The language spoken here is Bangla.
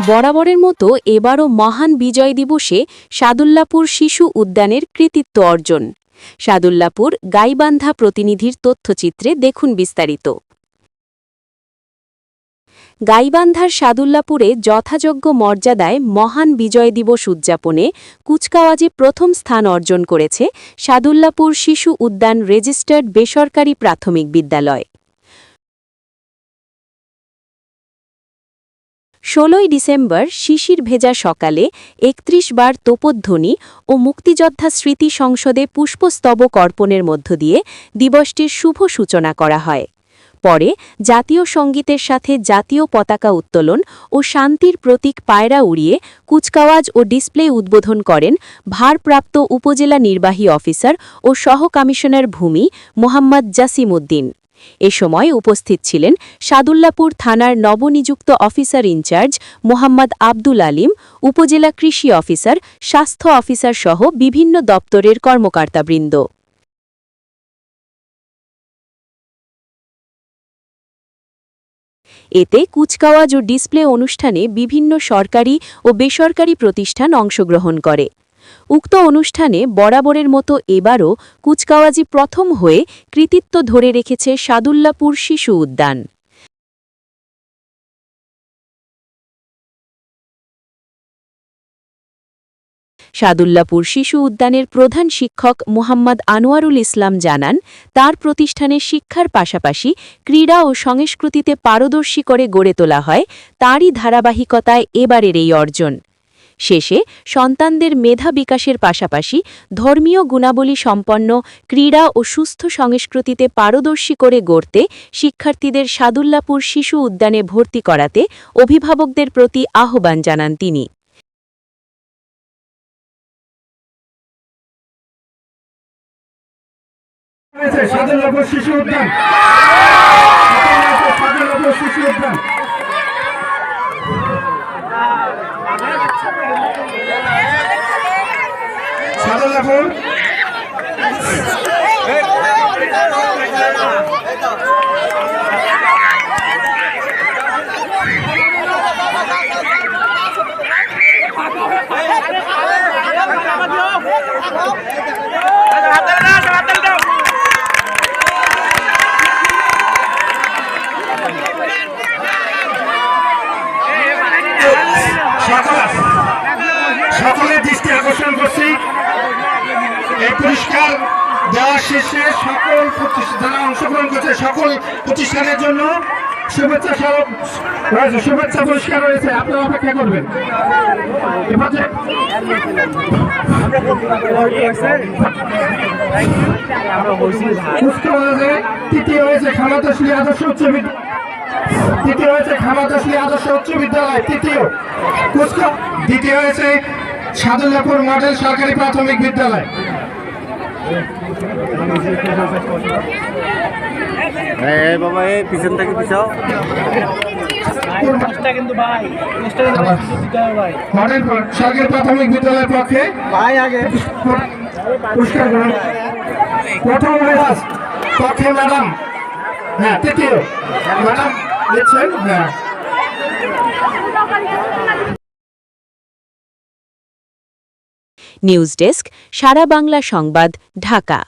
বরাবরের মতো এবারও মহান বিজয় দিবসে সাদুল্লাপুর শিশু উদ্যানের কৃতিত্ব অর্জন। সাদুল্লাপুর গাইবান্ধা প্রতিনিধির তথ্যচিত্রে দেখুন বিস্তারিত। গাইবান্ধার সাদুল্লাপুরে যথাযোগ্য মর্যাদায় মহান বিজয় দিবস উদযাপনে কুচকাওয়াজে প্রথম স্থান অর্জন করেছে সাদুল্লাপুর শিশু উদ্যান রেজিস্টার্ড বেসরকারি প্রাথমিক বিদ্যালয়। ষোলোই ডিসেম্বর শিশির ভেজা সকালে একত্রিশ বার তোপধ্বনি ও মুক্তিযোদ্ধা স্মৃতি সংসদে পুষ্পস্তবক অর্পণের মধ্য দিয়ে দিবসটির শুভ সূচনা করা হয়। পরে জাতীয় সঙ্গীতের সাথে জাতীয় পতাকা উত্তোলন ও শান্তির প্রতীক পায়রা উড়িয়ে কুচকাওয়াজ ও ডিসপ্লে উদ্বোধন করেন ভারপ্রাপ্ত উপজেলা নির্বাহী অফিসার ও সহ কমিশনার ভূমি মোহাম্মদ জাসিম উদ্দিন এ সময় উপস্থিত ছিলেন সাদুল্লাপুর থানার নবনিযুক্ত officer in charge Mohammad Abdul Alim, উপজেলা কৃষি অফিসার, স্বাস্থ্য অফিসার সহ বিভিন্ন দপ্তরের কর্মকর্তাবৃন্দ। এতে কুচকাওয়াজ ও ডিসপ্লে অনুষ্ঠানে বিভিন্ন সরকারি ও বেসরকারি প্রতিষ্ঠান অংশগ্রহণ করে। উক্ত অনুষ্ঠানে বরাবরের মতো এবারও কুচকাওয়াজি প্রথম হয়ে কৃতিত্ব ধরে রেখেছে সাদুল্লাপুর শিশু উদ্যান। সাদুল্লাপুর শিশু উদ্যানের প্রধান শিক্ষক মোহাম্মদ আনোয়ারুল ইসলাম জানান, তার প্রতিষ্ঠানে শিক্ষার পাশাপাশি ক্রীড়া ও সংস্কৃতিতে পারদর্শী করে গড়ে তোলা হয়, তারই ধারাবাহিকতায় এবারের এই অর্জন। শেষে সন্তানদের মেধা বিকাশের পাশাপাশি ধর্মীয় গুণাবলী সম্পন্ন ক্রীড়া ও সুস্থ সংস্কৃতিতে পারদর্শী করে গড়তে শিক্ষার্থীদের সাদুল্লাপুর শিশু উদ্যানে ভর্তি করাতে অভিভাবকদের প্রতি আহ্বান জানান তিনি। সাদুল্লাপুর শিশু উদ্যান। সাদুল্লাপুর শিশু উদ্যান। সাদুল্লাপুর সকল সকলের দৃষ্টি আকর্ষণ করছি। এই পুরস্কার দেওয়ার শেষে সকল যারা অংশগ্রহণ করছে সকল প্রতিষ্ঠানের জন্য শুভেচ্ছা স্মারক রয়েছে শুভেচ্ছা পুরস্কার রয়েছে। আপনারা অপেক্ষা করবেন। তৃতীয় হয়েছে খামাতশ্রী আদর্শ উচ্চ বিদ্যালয়। তৃতীয় হয়েছে খামাতশ্রী আদর্শ উচ্চ বিদ্যালয় তৃতীয়। কুচকা দ্বিতীয় হয়েছে সাদুল্লাপুর মডেল সরকারি প্রাথমিক বিদ্যালয়। এই বাবা এই পিছন থেকে পিছাও। মডেল সরকারি প্রাথমিক বিদ্যালয়ের পক্ষে ভাই আগে। পুরস্কার গ্রহণ প্রথম পক্ষে ম্যাডাম। হ্যাঁ তৃতীয়। Madam news desk Sara Bangla সংবাদ ঢাকা।